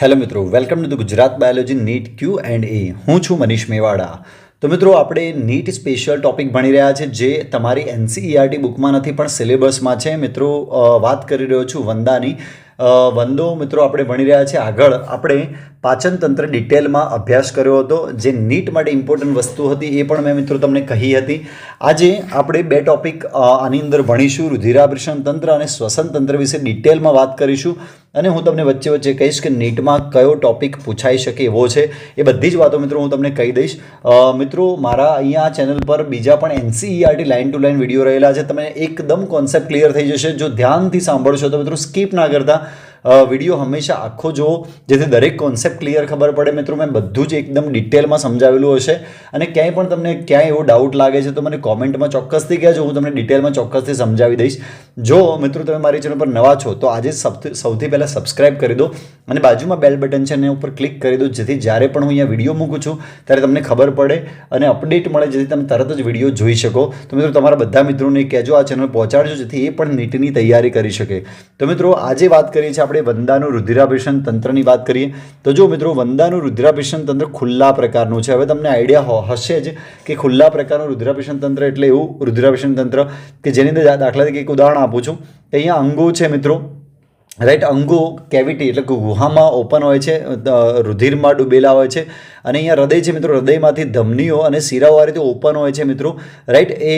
Hello મિત્રો, welcome to Gujarat biology NEET Q and A. હું છું મનીષ મેવાડા. તો મિત્રો, આપણે નીટ સ્પેશિયલ ટોપિક ભણી રહ્યા છે જે તમારી એનસીઈઆરટી બુકમાં નથી, પણ સિલેબસમાં છે. મિત્રો વાત કરી રહ્યો છું વંદાની. વંદો મિત્રો, આપણે ભણી રહ્યા છે આગળ. આપણે પાચન તંત્ર ડિટેલમાં અભ્યાસ કર્યો હતો, જે નીટ માટે ઇમ્પોર્ટન્ટ વસ્તુ હતી, એ પણ મેં મિત્રો તમને કહી હતી. આજે આપણે બે ટોપિક આની અંદર ભણીશું. રુધિરાભિષણ તંત્ર અને શ્વસન તંત્ર વિશે ડિટેલમાં વાત કરીશું. અને હું તમને વચ્ચે વચ્ચે કહીશ કે નીટમાં કયો ટોપિક પૂછાઈ શકે એવો છે. એ બધી જ વાતો મિત્રો હું તમને કહી દઈશ. મિત્રો, મારા અહીંયા આ ચેનલ પર બીજા પણ NCERT line to line video રહેલા છે. તમે એકદમ કોન્સેપ્ટ ક્લિયર થઈ જશે. જો ધ્યાનથી સાંભળશો તો મિત્રો સ્કીપ ના કરતા. વીડિયો હંમેશા આખો જુઓ. જેથી દરેક કોન્સેપ્ટ ક્લિયર ખબર પડે. મિત્રો, મેં બધું જ એકદમ ડિટેલમાં સમજાવેલું હશે. અને ક્યાંય પણ તમને ક્યાંય એવો ડાઉટ લાગે છે, તો મને કોમેન્ટમાં ચોક્કસથી કહેજો. હું તમને ડિટેલમાં ચોક્કસથી સમજાવી દઈશ. જો, મિત્રો, તમે મારી ચેનલ પર નવા છો, તો આજે સૌથી પહેલાં સબસ્ક્રાઇબ કરી દો. અને બાજુમાં બેલ બટન છે એના ઉપર ક્લિક કરી દો. જેથી જ્યારે પણ હું અહીંયા વીડિયો મૂકું છું, ત્યારે તમને ખબર પડે અને અપડેટ મળે, જેથી તમે તરત જ વીડિયો જોઈ શકો. તો મિત્રો, તમારા બધા મિત્રોને કહેજો, આ ચેનલ પહોંચાડજો, જેથી એ પણ નીટની તૈયારી કરી શકે. તો મિત્રો, આજે વાત કરીએ છીએ આપણે વંદાનું રુધિરાભિષણ તંત્રની વાત કરીએ, તો જો મિત્રો વંદાનું રુધિરાભિષણ તંત્ર ખુલ્લા પ્રકારનું છે. હવે તમને આઈડિયા હશે જ કે ખુલ્લા પ્રકારનું રુધિરાભિષણ તંત્ર એટલે એવું રુધિરાભિષણ તંત્ર કે જેની અંદર દાખલા તરીકે એક ઉદાહરણ આપું છું. અહીંયા અંગો છે મિત્રો. રાઈટ, અંગો, કેવિટી એટલે કે ગુહામાં ઓપન હોય છે રુધિરમાં ડૂબેલા હોય છે અને અહીંયા હૃદય છે મિત્રો, હૃદયમાંથી ધમનીઓ અને શિરાઓ આ રીતે ઓપન હોય છે મિત્રો. રાઈટ, એ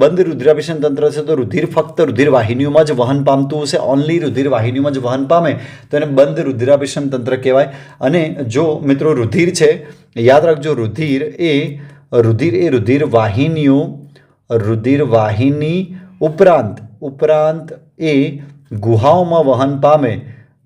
બંધ રુધિરાભિષણ તંત્ર છે તો રુધિર ફક્ત રુધિર વાહિનીઓમાં જ વહન પામતું હશે ઓનલી રુધિર વાહિનીઓમાં જ વહન પામે, તો એને બંધ રુધિરાભિષણ તંત્ર કહેવાય. અને જો મિત્રો રુધિર છે, યાદ રાખજો રુધિર એ રુધિર એ રુધિર વાહિનીઓ રુધિર વાહિની ઉપરાંત ઉપરાંત એ ગુહાઓમાં વહન પામે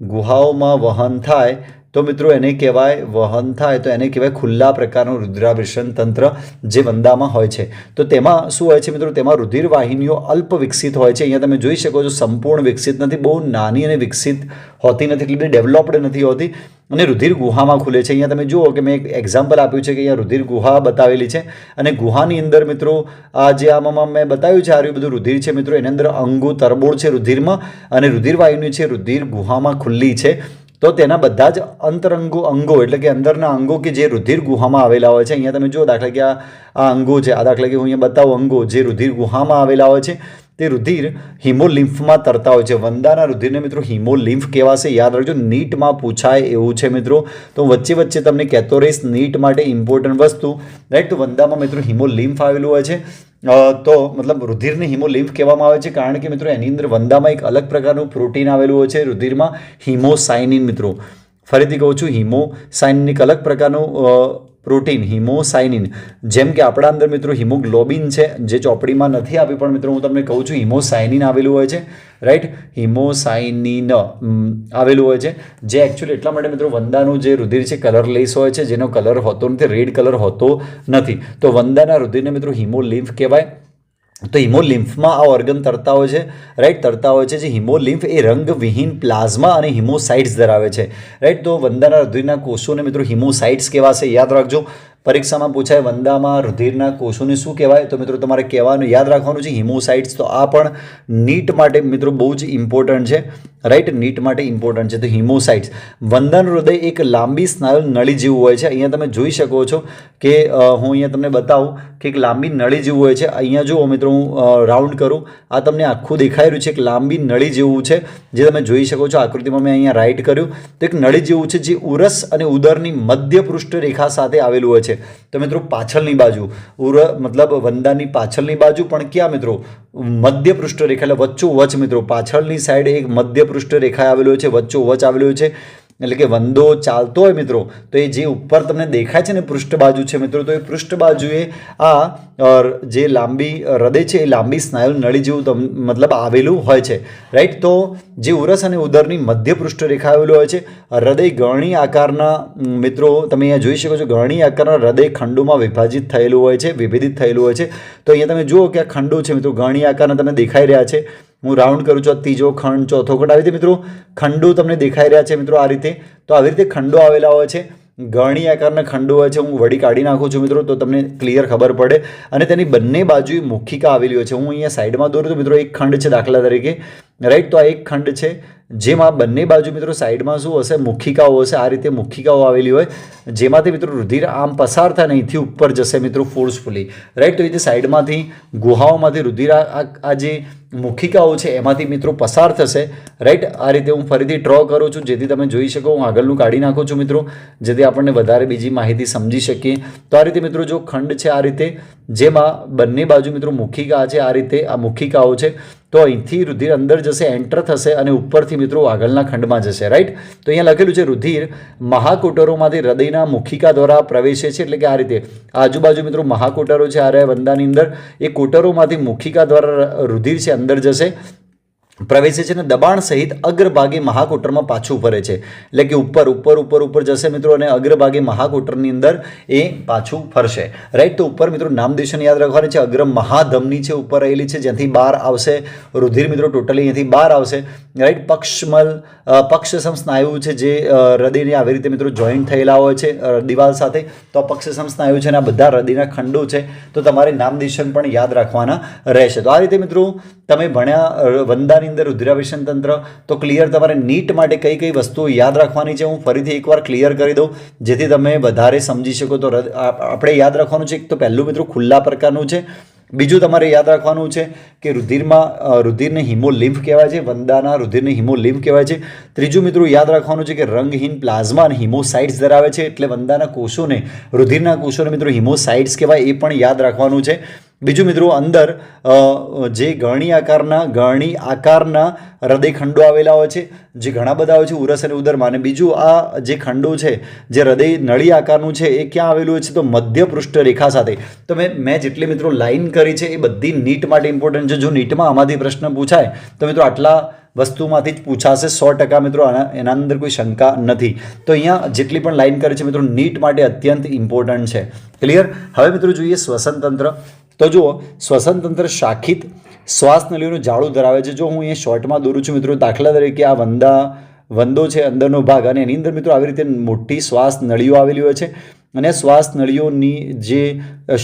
ગુહાઓમાં વહન થાય તો મિત્રો એને કહેવાય વહન થાય તો એને કહેવાય ખુલ્લા પ્રકારનું રુદ્રાભિષણ તંત્ર જે વંદામાં હોય છે. તો તેમાં શું હોય છે મિત્રો? તેમાં રુધિર વાહિનીઓ અલ્પ વિકસિત હોય છે. અહીંયા તમે જોઈ શકો છો સંપૂર્ણ વિકસિત નથી, બહુ નાની અને વિકસિત હોતી નથી, એટલે ડેવલપ્ડ નથી હોતી. અને રુધિર ગુહામાં ખુલે છે. અહીંયા તમે જુઓ કે મેં એક એક્ઝામ્પલ આપ્યું છે કે અહીંયા રુધિર ગુહા બતાવેલી છે. અને ગુહાની અંદર મિત્રો, આ જે આમાં મેં બતાવ્યું છે, આ રહ્યું બધું રુધિર છે મિત્રો. એની અંદર અંગુ, તરબોળ છે રુધિરમાં. અને રુધિર વાહિની છે રુધિર ગુહામાં ખુલ્લી છે. તો તેના બધા જ અંતરંગો અંગો, એટલે કે અંદરના અંગો કે જે રુધિર ગુહામાં આવેલા હોય છે, અહીંયા તમે જુઓ દાખલા કે આ અંગો છે, આ દાખલા કે હું અહીંયા બતાવું અંગો જે રુધિર ગુહામાં આવેલા હોય છે, તે રુધિર હિમોલિમ્ફમાં તરતા હોય છે. વંદાના રુધિરને મિત્રો હિમોલિમ્ફ કહેવાશે. યાદ રાખજો, નીટમાં પૂછાય એવું છે મિત્રો. તો વચ્ચે વચ્ચે તમને કહેતો રહીશ નીટ માટે ઇમ્પોર્ટન્ટ વસ્તુ રાઈટ તો વંદામાં મિત્રો હિમોલિમ્ફ આવેલું હોય છે. તો મતલબ રુધિરને હિમોલિમ્ફ કહેવામાં આવે છે કારણ કે મિત્રો એની અંદર વંદામાં એક અલગ પ્રકારનું પ્રોટીન આવેલું હોય છે રુધિરમાં હિમોસાઇનિન મિત્રો. ફરીથી કહું છું હિમોસાઇનિન એક અલગ પ્રકારનું પ્રોટીન હિમોસાઇનિન જેમ કે આપણા અંદર મિત્રો હિમોગ્લોબિન છે, જે ચોપડીમાં નથી આવી, પણ મિત્રો હું તમને કહું છું હિમોસાઇનિન આવેલું હોય છે રાઈટ હિમોસાઇનિન આવેલું હોય છે, જે એકચ્યુઅલી એટલા માટે મિત્રો વંદાનું જે રુધિર છે કલરલેસ હોય છે, જેનો કલર હોતો નથી રેડ કલર હોતો નથી. તો વંદાના રુધિરને મિત્રો હિમોલિમ્ફ કહેવાય. તો હિમોલિમ્ફમાં આ ઓર્ગન તરતા હોય છે રાઈટ તરતા હોય છે જે હિમોલિમ્ફ એ રંગવિહીન પ્લાઝમા અને હિમોસાઇટ્સ ધરાવે છે. રાઈટ તો વંદાના હૃદયના કોષોને મિત્રો હિમોસાઇટ્સ કહેવાશે. યાદ રાખજો પરીક્ષામાં પૂછાય વંદામાં રુધિરના કોષોને શું કહેવાય? તો મિત્રો તમારે કહેવાનું યાદ રાખવાનું છે, હિમોસાઇટ્સ તો આ પણ નીટ માટે મિત્રો બહુ જ ઇમ્પોર્ટન્ટ છે. રાઈટ નીટ માટે ઇમ્પોર્ટન્ટ છે. તો હિમોસાઇટ્સ. વંદન હૃદય એક લાંબી સ્નાયુ નળી જેવું હોય છે. અહીંયા તમે જોઈ શકો છો કે હું અહીંયા તમને બતાવું કે એક લાંબી નળી જેવું હોય છે. અહીંયા જુઓ મિત્રો હું રાઉન્ડ કરું. આ તમને આખું દેખાઈ રહ્યું છે. એક લાંબી નળી જેવું છે, જે તમે જોઈ શકો છો. આકૃતિમાં મેં અહીંયા રાઈટ કર્યું. તો એક નળી જેવું છે, જે ઉરસ અને ઉદરની મધ્ય પૃષ્ઠ રેખા સાથે આવેલું હોય છે. તો મિત્રો, પાછળની બાજુ, ઉર, મતલબ વંદાની પાછળની બાજુ પણ ક્યાં મિત્રો? મધ્ય પૃષ્ઠ રેખા એટલે વચ્ચો વચ મિત્રો, પાછળની સાઈડ એક મધ્ય પૃષ્ઠ રેખા આવેલો છે વચ્ચો વચ આવેલો છે. એટલે કે વંદો ચાલતો હોય મિત્રો, તો એ જે ઉપર તમને દેખાય છે ને પૃષ્ઠ બાજુ છે મિત્રો, તો એ પૃષ્ઠ બાજુએ આ જે લાંબી હૃદય છે એ લાંબી સ્નાયુ નળી જેવું તમ, મતલબ આવેલું હોય છે. રાઈટ તો જે ઉરસ અને ઉદરની મધ્ય પૃષ્ઠ રેખા આવેલું હોય છે, હૃદય ગણી આકારના મિત્રો, તમે અહીંયા જોઈ શકો છો ગણી આકારના હૃદય ખંડોમાં વિભાજિત થયેલું હોય છે, વિભેદિત થયેલું હોય છે. તો અહીંયા તમે જુઓ કે આ ખંડો છે મિત્રો, ગરણી આકારના તમને દેખાઈ રહ્યા છે. હું રાઉન્ડ કરું છું ત્રીજો ખંડ, ચોથો ખંડ. આવી રીતે મિત્રો ખંડો તમને દેખાઈ રહ્યા છે મિત્રો આ રીતે. તો આવી રીતે ખંડો આવેલા હોય છે. ઘણી આકારના ખંડો હોય છે. હું વળી કાઢી નાખું છું મિત્રો તો તમને ક્લિયર ખબર પડે. અને તેની બંને બાજુએ મુખિકા આવેલી હોય છે. હું અહીંયા સાઈડમાં દોરું તો મિત્રો એક ખંડ છે દાખલા તરીકે. રાઈટ તો આ એક ખંડ છે. જેમાં બંને બાજુ મિત્રો સાઈડમાં શું હશે? મુખિકાઓ હશે. આ રીતે મુખિકાઓ આવેલી હોય. જેમાંથી મિત્રો રુધિર આમ પસાર થાય અહીંથી ઉપર જશે મિત્રો ફોર્સફુલી રાઈટ તો એ રીતે સાઈડમાંથી, ગુહાઓમાંથી રુધિર આ જે મુખિકાઓ છે, એમાંથી મિત્રો પસાર થશે. રાઈટ આ રીતે હું ફરીથી ડ્રો કરું છું. જેથી તમે જોઈ શકો, હું આગળનું કાઢી નાખું છું મિત્રો. જેથી આપણને વધારે બીજી માહિતી સમજી શકીએ. તો આ રીતે મિત્રો જો ખંડ છે આ રીતે, જેમાં બંને બાજુ મિત્રો મુખિકા છે, આ રીતે આ મુખિકાઓ છે. તો અહીંથી રુધિર અંદર જશે એન્ટર થશે અને ઉપરથી મિત્રો આગળના ખંડમાં જશે રાઈટ તો અહીંયા લખેલું છે, રુધિર મહાકોટરોમાંથી હૃદયના મુખિકા દ્વારા પ્રવેશે છે, એટલે કે આ રીતે. આજુબાજુ મિત્રો મહાકોટરો છે આ રહ્યા વંદાની અંદર એ કોટરોમાંથી મુખિકા દ્વારા રુધિર છે, અંદર જશે. પ્રવેશે છે અને દબાણ સહિત અગ્રભાગે મહાકોટરમાં પાછું ફરે છે. એટલે કે ઉપર ઉપર ઉપર ઉપર જશે મિત્રો અને અગ્રભાગે મહાકોટરની અંદર એ પાછું ફરશે. રાઈટ તો ઉપર મિત્રો નામદેશન યાદ રાખવાની છે. અગ્ર મહાધમની છે ઉપર રહેલી છે. જ્યાંથી બહાર આવશે રુધિર મિત્રો ટોટલી અહીંથી બહાર આવશે. રાઈટ પક્ષમલ પક્ષસમ સ્નાયુ છે જે હૃદયની આવી રીતે મિત્રો જોઈન્ટ થયેલા હોય છે દિવાલ સાથે. તો આ પક્ષસમ સ્નાયુ છે અને આ બધા હૃદયના ખંડો છે. તો તમારે નામદેશન પણ યાદ રાખવાના રહેશે. તો આ રીતે મિત્રો તમે ભણ્યા વંદાની અંદર રુદ્રાભિષણ તંત્ર, તો ક્લિયર તમારે નીટ માટે કઈ કઈ વસ્તુઓ યાદ રાખવાની છે? હું ફરીથી એકવાર ક્લિયર કરી દઉં. જેથી તમે વધારે સમજી શકો તો આપણે યાદ રાખવાનું છે. તો પહેલું મિત્રો ખુલ્લા પ્રકારનું છે. બીજું તમારે યાદ રાખવાનું છે કે રુધિરમાં રુધિરને રુધિરને હિમોલિમ્ફ કહેવાય છે. વંદાના રુધિરને હિમોલિમ્ફ કહેવાય છે. ત્રીજું મિત્રો યાદ રાખવાનું છે કે રંગહીન પ્લાઝમા અને હિમોસાઇટ્સ ધરાવે છે. એટલે વંદાના કોષોને, રુધિરના કોષોને મિત્રો હિમોસાઇટ્સ કહેવાય, એ પણ યાદ રાખવાનું છે. બીજું મિત્રો અંદર જે ગરણી આકારના ગરણી આકારના હૃદય ખંડો આવેલા હોય છે, જે ઘણા બધા હોય છે, ઉરસ અને ઉદરમાં. અને બીજું આ જે ખંડો છે, જે હૃદય નળી આકારનું છે, એ ક્યાં આવેલું હોય છે? તો મધ્ય પૃષ્ઠ રેખા સાથે. તો મેં મેં જેટલી મિત્રો લાઈન કરી છે, એ બધી નીટ માટે ઇમ્પોર્ટન્ટ છે. જો નીટમાં આમાંથી પ્રશ્ન પૂછાય, તો મિત્રો આટલા વસ્તુમાંથી જ પૂછાશે. સો ટકા મિત્રો એના અંદર કોઈ શંકા નથી. તો અહીંયા જેટલી પણ લાઈન કરી છે, મિત્રો, નીટ માટે અત્યંત ઇમ્પોર્ટન્ટ છે. ક્લિયર હવે મિત્રો જોઈએ શ્વસન તંત્ર તો જુઓ શ્વસન તંત્ર શાખિત શ્વાસ નળીઓનું જાળું ધરાવે છે. જો હું એ શોર્ટમાં દોરું છું, મિત્રો, દાખલા તરીકે આ વંદા, વંદો છે, અંદરનો ભાગ. અને એની અંદર, મિત્રો, આવી રીતે મોટી શ્વાસ નળીઓ આવેલી હોય છે. અને શ્વાસ નળીઓની જે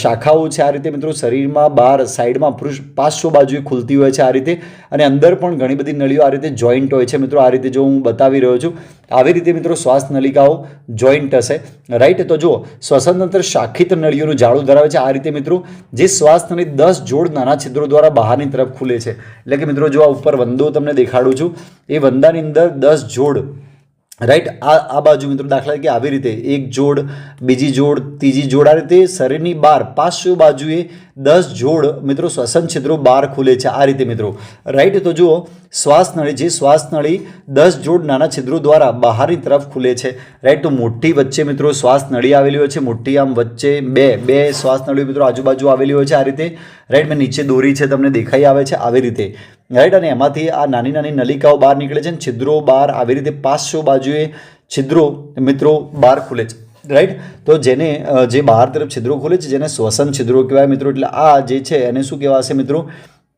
શાખાઓ છે આ રીતે મિત્રો શરીરમાં બહાર સાઈડમાં પૃષ્ઠ પાર્શ્વ બાજુએ ખુલતી હોય છે આ રીતે અને અંદર પણ ઘણી બધી નળીઓ આ રીતે જોઈન્ટ હોય છે. મિત્રો આ રીતે જો હું બતાવી રહ્યો છું, આવી રીતે મિત્રો શ્વાસ નલિકાઓ જોઈન્ટ હશે. રાઈટ, તો જુઓ, શ્વસનતંત્ર શાખિત નળીઓનું જાળું ધરાવે છે. આ રીતે મિત્રો જે શ્વાસ નળી દસ જોડ નાના છિદ્રો દ્વારા બહારની તરફ ખુલે છે. એટલે કે મિત્રો જો આ ઉપર વંદો તમને દેખાડું છું, એ વંદાની અંદર દસ જોડ રાઈટ આ આ બાજુ મિત્રો દાખલા તરીકે આવી રીતે એક જોડ, બીજી જોડ, ત્રીજી જોડ, આ રીતે શરીરની બહાર, પાર્શ્વ બાજુએ દસ જોડ મિત્રો શ્વસન છિદ્રો બહાર ખુલે છે. આ રીતે મિત્રો. રાઈટ તો જુઓ, શ્વાસનળી, જે શ્વાસનળી દસ જોડ નાના છિદ્રો દ્વારા બહારની તરફ ખુલે છે. રાઈટ તો મોટી વચ્ચે મિત્રો શ્વાસનળી આવેલી હોય છે. મોટી આમ વચ્ચે બે બે શ્વાસનળીઓ મિત્રો આજુબાજુ આવેલી હોય છે. આ રીતે રાઈટ મેં નીચે દોરી છે, તમને દેખાઈ આવે છે આવી રીતે. રાઈટ અને એમાંથી આ નાની નાની નલિકાઓ બહાર નીકળે છે છિદ્રો બહાર આવી રીતે પાંચસો બાજુએ છિદ્રો મિત્રો બહાર ખુલે છે. રાઈટ તો જેને જે બહાર તરફ છિદ્રો ખોલે છે, જેને શ્વસન છિદ્રો કહેવાય મિત્રો, એટલે આ જે છે એને શું કહેવાશે મિત્રો?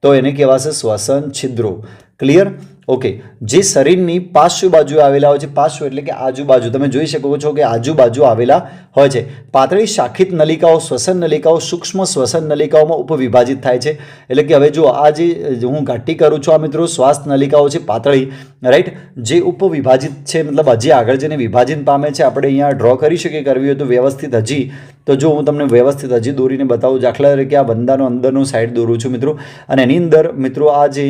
તો એને કહેવાશે શ્વસન છિદ્રો. ક્લિયર ઓકે જે શરીરની પાર્શ્વ બાજુ આવેલા હોય છે, પાર્શ્વ એટલે કે આજુબાજુ, તમે જોઈ શકો છો કે આજુબાજુ આવેલા હોય છે. પાતળી શાખિત નલિકાઓ, શ્વસન નલિકાઓ, સૂક્ષ્મ શ્વસન નલિકાઓમાં ઉપવિભાજિત થાય છે. એટલે કે હવે જો આ જે, હું ઘાટી કરું છું આ મિત્રો, શ્વાસ નલિકાઓ છે પાતળી રાઈટ જે ઉપવિભાજિત છે, મતલબ હજી આગળ જઈને વિભાજન પામે છે, આપણે અહીંયા ડ્રો કરી શકીએ, કરવી હોય તો વ્યવસ્થિત હજી તો જો હું તમને વ્યવસ્થિત હજી દોરીને બતાવું, દાખલા તરીકે આ બંદાનો અંદરનું સાઈડ દોરું છું મિત્રો. અને એની અંદર મિત્રો આ જે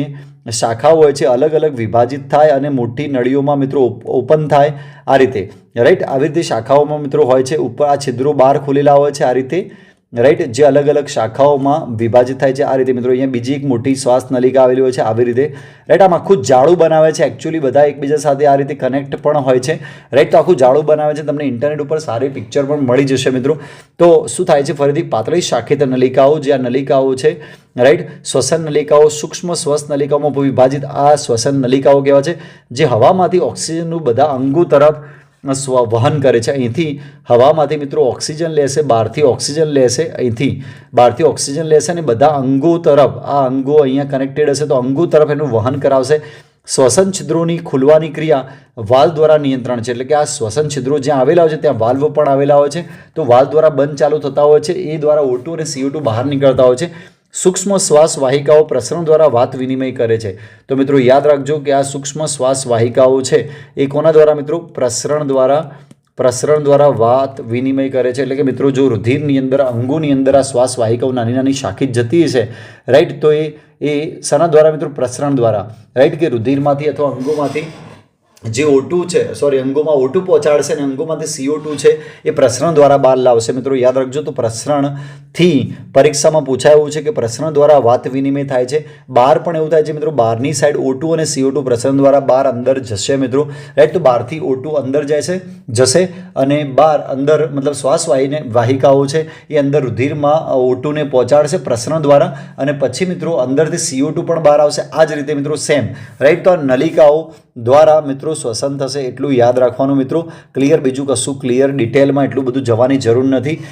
શાખાઓ હોય છે, અલગ અલગ વિભાજિત થાય અને મોટી નળીઓમાં મિત્રો ઓપન થાય આ રીતે. રાઈટ આવી રીતે શાખાઓમાં મિત્રો હોય છે, ઉપર આ છિદ્રો બહાર ખુલેલા હોય છે, આ રીતે રાઈટ જે અલગ અલગ શાખાઓમાં વિભાજિત થાય છે. આ રીતે મિત્રો અહીંયા બીજી એક મોટી શ્વાસ નલિકા આવેલી હોય છે. આવી રીતે રાઈટ આમ આખું જાળું બનાવે છે. એકચ્યુઅલી બધા એકબીજા સાથે આ રીતે કનેક્ટ પણ હોય છે. રાઈટ તો આખું જાળું બનાવે છે. તમને ઇન્ટરનેટ ઉપર સારી પિક્ચર પણ મળી જશે મિત્રો. તો શું થાય છે? ફરીથી પાતળી શાખિત નલિકાઓ જે આ નલિકાઓ છે રાઈટ શ્વસન નલિકાઓ, સૂક્ષ્મ શ્વાસ નલિકાઓમાં વિભાજિત આ શ્વસન નલિકાઓ કહેવાય છે? જે હવામાંથી ઓક્સિજનનું બધા અંગો તરફ વહન કરે છે. અહીંથી હવામાંથી મિત્રો ઓક્સિજન લેશે, બહારથી ઓક્સિજન લેશે. અહીંથી બહારથી ઓક્સિજન લેશે અને બધા અંગો તરફ, આ અંગો અહીંયા કનેક્ટેડ હશે તો અંગો તરફ એનું વહન કરાવશે. શ્વસન છિદ્રોની ખુલવાની ક્રિયા વાલ્વ દ્વારા નિયંત્રણ છે. એટલે કે આ શ્વસન છિદ્રો જ્યાં આવેલા હોય છે, ત્યાં વાલ્વ પણ આવેલા હોય છે. તો વાલ્વ દ્વારા બંધ ચાલુ થતા હોય છે. એ દ્વારા ઓટુ અને CO2 બહાર નીકળતા હોય છે. સૂક્ષ્મ શ્વાસ વાહિકાઓ પ્રસરણ દ્વારા વાત વિનિમય કરે છે. તો મિત્રો યાદ રાખજો કે આ સૂક્ષ્મ શ્વાસ વાહિકાઓ છે, એ કોના દ્વારા મિત્રો? પ્રસરણ દ્વારા પ્રસરણ દ્વારા વાત વિનિમય કરે છે. એટલે કે મિત્રો જો રુધિરની અંદર, અંગોની અંદર આ શ્વાસ વાહિકાઓ નાની નાની શાખી જતી છે રાઈટ તો એ એ શાના દ્વારા મિત્રો? પ્રસરણ દ્વારા. રાઈટ કે રુધિરમાંથી અથવા અંગોમાંથી જે ઓટું છે સોરી અંગોમાં ઓટું પહોંચાડશે અને અંગોમાંથી સીઓ ટુ છે, એ પ્રસરણ દ્વારા બહાર લાવશે. મિત્રો, યાદ રાખજો તો પ્રસરણથી પરીક્ષામાં પૂછાયું છે કે પ્રસરણ દ્વારા વાત વિનિમય થાય છે. બહાર પણ એવું થાય છે, મિત્રો, બહારની સાઈડ ઓટું અને સીઓ ટુ પ્રસરણ દ્વારા બહાર અંદર જશે, મિત્રો. રાઈટ તો બહારથી ઓટું અંદર જાય છે, જશે અને બહાર અંદર, મતલબ શ્વાસ વાહીને, વાહિકાઓ છે, એ અંદર રુધિરમાં ઓટુને પહોંચાડશે પ્રસરણ દ્વારા અને પછી, મિત્રો, અંદરથી સીઓ ટુ પણ બહાર આવશે. આ જ રીતે, મિત્રો સેમ રાઈટ તો આ નલિકાઓ દ્વારા, મિત્રો શ્વસન થશે એટલું યાદ રાખવાનું મિત્રો. ક્લિયર બીજું કશું ક્લિયર ડિટેલમાં એટલું બધું જવાની જરૂર નથી.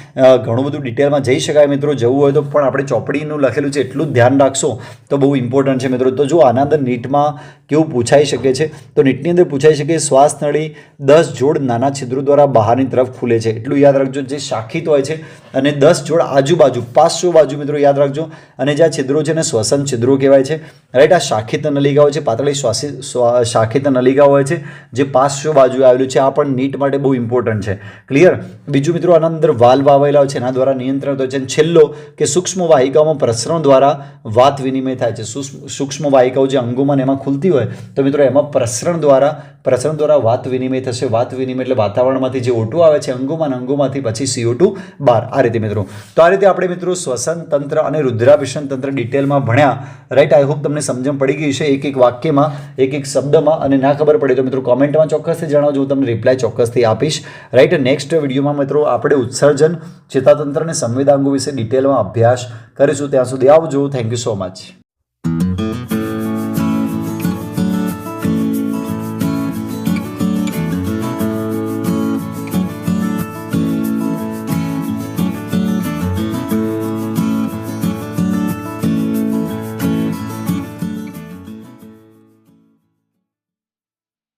ઘણું બધું ડિટેલમાં જઈ શકાય મિત્રો, જવું હોય તો, પણ આપણે ચોપડીનું લખેલું છે એટલું જ ધ્યાન રાખશો તો બહુ ઇમ્પોર્ટન્ટ છે મિત્રો. તો જો આના અંદર નીટમાં કેવું પૂછાઈ શકે છે? તો નીટની અંદર પૂછાઈ શકે, શ્વાસ નળી દસ જોડ નાના છિદ્રો દ્વારા બહારની તરફ ખુલે છે. એટલું યાદ રાખજો, જે શાખિત હોય છે, અને દસ જોડ આજુબાજુ પાંચસો બાજુ મિત્રો યાદ રાખજો. અને જે આ છિદ્રો છે એને શ્વસન છિદ્રો કહેવાય છે. રાઈટ આ શાખિત નલિકાઓ છે, પાતળી શ્વાસિત શ્વા- શાખિત નલિકાઓ હોય છે. જે પાંચસો બાજુ આવેલું છે. આ પણ નીટ માટે બહુ ઇમ્પોર્ટન્ટ છે. ક્લિયર બીજું મિત્રો આના અંદર વાલ્વ આવેલા છે. એના દ્વારા નિયંત્રણ થાય છે. અને છેલ્લો કે સૂક્ષ્મ વાહિકાઓમાં પ્રસરણ દ્વારા વાત વિનિમય થાય છે. સૂક્ષ્મ વાહિકાઓ જે અંગોમાં એમાં ખુલતી હોય, તો મિત્રો એમાં પ્રસરણ દ્વારા પ્રસરણ દ્વારા વાત વિનિમય થશે. વાત વિનિમય એટલે વાતાવરણમાંથી જે ઓટું આવે છે, અંગોમાં અંગોમાંથી પછી સીઓ ટુ બાર આ રીતે મિત્રો. તો આ રીતે આપણે મિત્રો શ્વસન તંત્ર અને રુદ્રાભિષણ તંત્ર ડિટેલમાં ભણ્યા. રાઈટ આઈ હોપ તમને સમજણ પડી ગઈ છે એક એક વાક્યમાં, એક એક શબ્દમાં અને ના ખબર પડે તો મિત્રો કોમેન્ટમાં ચોક્કસથી જણાવજો હું તમને રિપ્લાય ચોક્કસથી આપીશ. રાઈટ નેક્સ્ટ વિડીયોમાં મિત્રો આપણે ઉત્સર્જન, ચેતાતંત્ર અને સંવેદાંગો વિશે ડિટેલમાં અભ્યાસ કરીશું. ત્યાં સુધી આવજો. Thank you so much